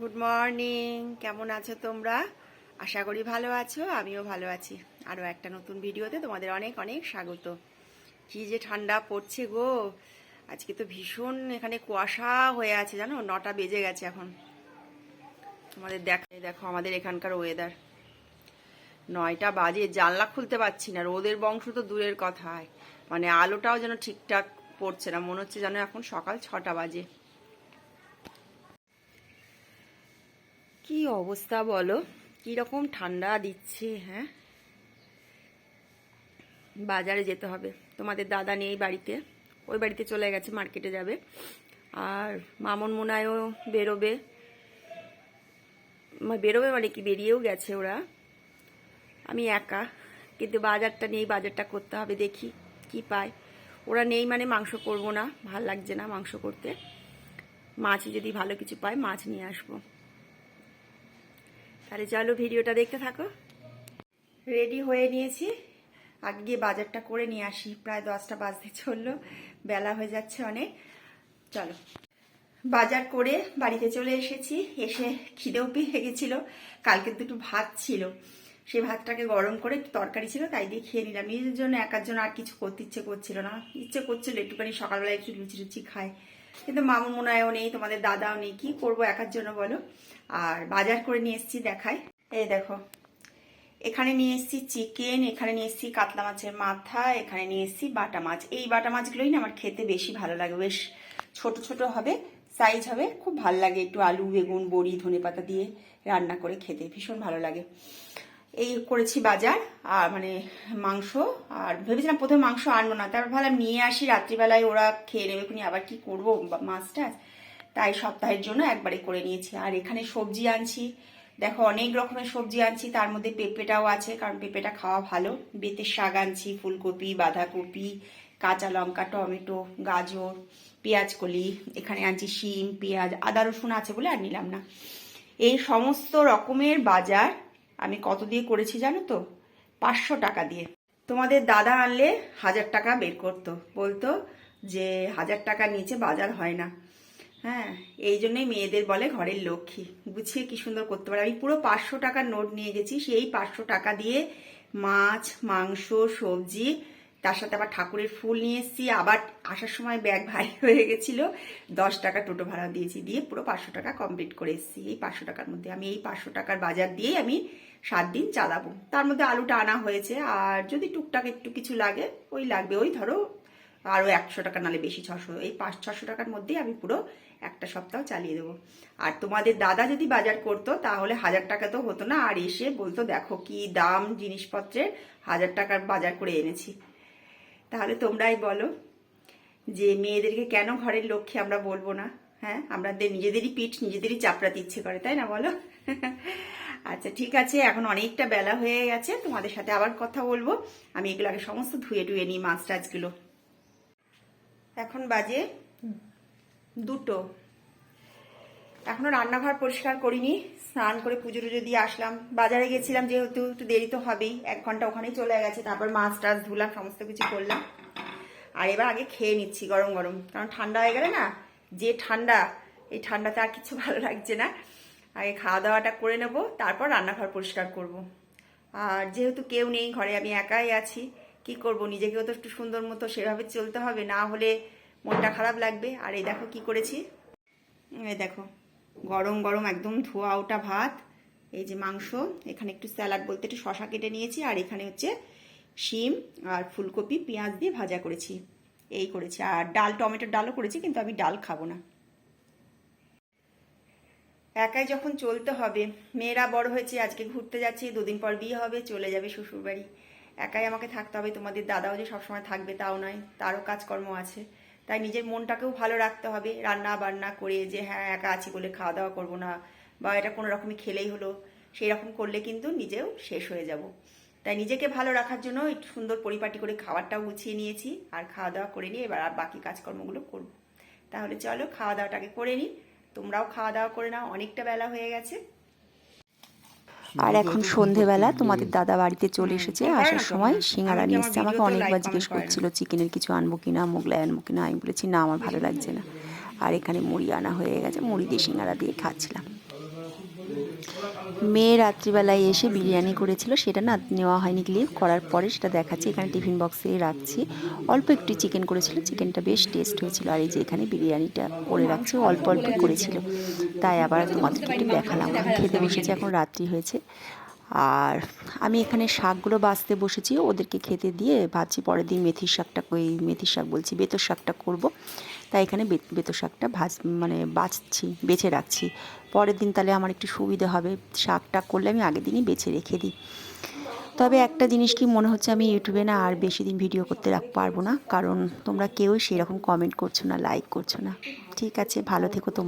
Good morning কেমন আছো তোমরা? আশা করি ভালো আছো, আমিও ভালো আছি। আরও একটা নতুন ভিডিওতে তোমাদের অনেক অনেক স্বাগত। কি যে ঠান্ডা পড়ছে গো। আজকে তো ভীষণ এখানে কুয়াশা হয়ে আছে, জানো? নটা বেজে গেছে এখন। তোমাদের দেখ দেখো আমাদের এখানকার ওয়েদার নয়টা বাজে, জানলা খুলতে পারছি না। রোদের বংশ তো দূরের কথা। মানে আলোটাও যেন ঠিকঠাক পড়ছে না। মনে হচ্ছে যেন এখন সকাল ছটা বাজে। কি অবস্থা বলো? কি রকম ঠান্ডা দিচ্ছে হ্যাঁ? বাজারে যেতে হবে। তোমাদের দাদা নেই বাড়িতে। ওই বাড়িতে চলে গেছে, মার্কেটে যাবে। আর মামন মোনায়ও বেরোবে। বেরোবে মানে কি? বেরিয়েও গেছে ওরা। আমি একা, কিন্তু বাজারটা নেই, বাজারটা করতে হবে, দেখি কি পাই ওরা নেই মানে মাংস করব না, ভালো লাগছে না মাংস করতে। মাছ যদি ভালো কিছু পাই মাছ নিয়ে আসব। তাহলে চলো ভিডিওটা দেখতে থাকো। রেডি হয়ে নিয়েছি। আগে গিয়ে বাজারটা করে নিয়ে আসি। প্রায় দশটা বাজতে চলল। বেলা হয়ে যাচ্ছে অনেক। চলো। বাজার করে বাড়িতে চলে এসেছি। এসে খিদেও পেয়ে গেছিল। কালকে দুটো ভাত ছিল। সেই ভাতটাকে গরম করে তরকারি ছিল, তাই দিয়ে খেয়ে নিলাম। নিজের জন্য একার জন্য আর কিছু করতে ইচ্ছে করছিল না। ইচ্ছে করছিল একটুখানি সকালবেলা একটু লুচি লুচি খায় কিন্তু মামুন মোনায়ও নেই, তোমাদের দাদাও নেই। কি করব একার জন্য বলো? আর বাজার করে নিয়ে এসেছি দেখায় এই দেখো, এখানে নিয়ে এসেছি চিকেন এখানে নিয়ে এসেছি কাতলা মাছের মাথা, এখানে নিয়ে এসেছি বাটা মাছ। এই বাটা মাছগুলোই না আমার খেতে বেশি ভালো লাগে। বেশ ছোট ছোট হবে সাইজ হবে, খুব ভালো লাগে একটু আলু, বেগুন, বড়ি ধনে পাতা দিয়ে রান্না করে খেতে, ভীষণ ভালো লাগে। এই করেছি বাজার, আর মানে মাংস, আর ভেবেছিলাম প্রথমে মাংস আনব না। তারপর ভাবলাম নিয়ে আসি, রাত্রিবেলায় ওরা খেয়ে নেবে খুনি আবার কি করব মাছটা? তাই সপ্তাহের জন্য একবারে করে নিয়েছি। আর এখানে সবজি আনছি। দেখো, অনেক রকমের সবজি আনছি। তার মধ্যে পেঁপেটাও আছে, কারণ পেঁপেটা খাওয়া ভালো। বেতের শাক আনছি, ফুলকপি, বাঁধাকপি, কাঁচা লঙ্কা, টমেটো, গাজর, পেঁয়াজ কলি, এখানে আনছি শিম, পেঁয়াজ, আদা, রসুন আছে বলে আর নিলাম না। এই সমস্ত রকমের বাজার আমি কত দিয়ে করেছি জানো তো? পাঁচশো টাকা দিয়ে। তোমাদের দাদা আনলে হাজার টাকা বের করতো। বলতো যে হাজার টাকা নিচে বাজার হয় না। হ্যাঁ এই জন্যই মেয়েদের বলে ঘরের লক্ষ্মী। গুছিয়ে কি সুন্দর করতে পারে। আমি পুরো পাঁচশো টাকার নোট নিয়ে গেছি। সেই পাঁচশো টাকা দিয়ে মাছ, মাংস, সবজি, তার সাথে আবার ঠাকুরের ফুল নিয়ে এসেছি। আবার আসার সময় ব্যাগ ভারী হয়ে গেছিল। দশ টাকা টোটো ভাড়া দিয়েছি দিয়ে পুরো পাঁচশো টাকা কমপ্লিট করে এসেছি। এই পাঁচশো টাকার মধ্যে। আমি এই পাঁচশো টাকার বাজার দিয়েই আমি সাত দিন চালাবো। তার মধ্যে আলুটা আনা হয়েছে, আর যদি টুকটাক একটু কিছু লাগে, ওই লাগবে। ওই ধরো আরও একশো টাকা নালে বেশি ছশো। এই পাঁচ, ছশো টাকার মধ্যেই আমি পুরো একটা সপ্তাহ চালিয়ে দেবো। আর তোমাদের দাদা যদি বাজার করতো, তাহলে হাজার টাকা তো হতো না। আর এসে বলতো, দেখো কি দাম জিনিসপত্রের, হাজার টাকার বাজার করে এনেছি। তাহলে তোমরাই বলো যে মেয়েদেরকে কেন ঘরের লক্ষ্যে আমরা বলব না? হ্যাঁ আমাদের নিজেদেরই পিঠ, নিজেদেরই চাপড়াতে ইচ্ছে করে, তাই না বলো? আচ্ছা ঠিক আছে, এখন অনেকটা বেলা হয়ে গেছে, তোমাদের সাথে আবার কথা বলব। আমি এগুলো আগে সমস্ত ধুয়ে টুয়ে নিই মাছ টাছগুলো। এখন বাজে দুটো। এখনও রান্নাঘর পরিষ্কার করিনি, স্নান করে পুজো টুজো দিয়ে আসলাম। বাজারে গেছিলাম, যেহেতু একটু দেরি তো হবেই, এক ঘণ্টা ওখানেই চলে গেছে, তারপর মাছ টাছ ধুলাম, সমস্ত কিছু করলাম। আর এবার আগে খেয়ে নিচ্ছি, গরম গরম, কারণ ঠান্ডা হয়ে গেলে না যে ঠান্ডা, এই ঠান্ডাতে আর কিছু ভালো লাগছে না। আগে খাওয়া দাওয়াটা করে নেব, তারপর রান্নাঘর পরিষ্কার করব। আর যেহেতু কেউ নেই ঘরে, আমি একাই আছি, কি করব? নিজেকেও তো একটু সুন্দর মতো সেভাবে চলতে হবে, না হলে মনটা খারাপ লাগবে। আর এই দেখো কি করেছি। এই দেখো, গরম গরম একদম ধোয়া ওটা ভাত, এই যে মাংস, এখানে একটু স্যালাড বলতে একটু শশা কেটে নিয়েছি, আর এখানে হচ্ছে শিম আর ফুলকপি, পেঁয়াজ দিয়ে ভাজা করেছি। এই করেছি। আর ডাল, টমেটোর ডালও করেছি, কিন্তু আমি ডাল খাব না। একাই যখন চলতে হবে, মেয়েরা বড় হয়েছে, আজকে ঘুরতে যাচ্ছি, দুদিন পর বিয়ে হবে, চলে যাবে শ্বশুর বাড়ি একাই আমাকে থাকতে হবে, তোমাদের দাদাও যে সবসময় থাকবে তাও নয়, তারও কাজকর্ম আছে। তাই নিজের মনটাকেও ভালো রাখতে হবে, রান্না বান্না করে যে হ্যাঁ একা আছি বলে খাওয়া দাওয়া করব না, বা এটা কোনো রকমই খেলেই হলো, সেই রকম করলে কিন্তু নিজেও শেষ হয়ে যাব। তাই নিজেকে ভালো রাখার জন্য একটু সুন্দর পরিপাটি করে খাবারটাও গুছিয়ে নিয়েছি। আর খাওয়া দাওয়া করে নিয়ে এবার আর বাকি কাজকর্মগুলো করব। তাহলে চলো খাওয়া দাওয়াটাকে করে নিই। তোমরাও খাওয়া দাওয়া করে নাও অনেকটা বেলা হয়ে গেছে। আর এখন সন্ধেবেলা তোমাদের দাদা বাড়িতে চলে এসেছে। আসার সময় হ্যাঁ। সিঙ্গারা নিয়ে এসেছে আমাকে অনেকবার জিজ্ঞেস করছিল চিকেনের কিছু আনব কিনা মোগলাই আনব কিনা? আমি বলেছি না আমার ভালো লাগছে না। আর এখানে মুড়ি আনা হয়ে গেছে। মুড়ি দিয়ে সিঙ্গারা দিয়ে খাচ্ছিলাম। মেয়ে রাত্রিবেলায় এসে বিরিয়ানি করেছিল, সেটা না নেওয়া হয়নি ক্লিপ করার পরে সেটা দেখাচ্ছি। এখানে টিফিন বক্সে রাখছি। অল্প একটু চিকেন করেছিল চিকেনটা বেশ টেস্ট হয়েছিল। আর এই যে এখানে বিরিয়ানিটা করে রাখছি অল্প অল্প করেছিল। তাই আবার তোমাদেরকে একটু দেখালাম। খেতে বসেছি, এখন রাত্রি হয়েছে। আর আমি এখানে শাকগুলো বাছতে বসেছি, ওদেরকে খেতে দিয়ে ভাবছি পরের দিন মেথির শাকটা ওই মেথির শাক বলছি, বেতর শাকটা করব। তাই এখানে বেতর শাকটা ভাজ মানে বাছছি, বেছে রাখছি। পরের দিন তাহলে আমার একটু সুবিধা হবে, শাকটা করলে আমি আগের দিনই বেছে রেখে দিই। তবে একটা জিনিস কি মনে হচ্ছে আমি ইউটিউবে না আর বেশি দিন ভিডিও করতে রাখ, পারব না। কারণ তোমরা কেউই সেরকম কমেন্ট করছ না লাইক করছ না। ঠিক আছে, ভালো থেকো তোমরা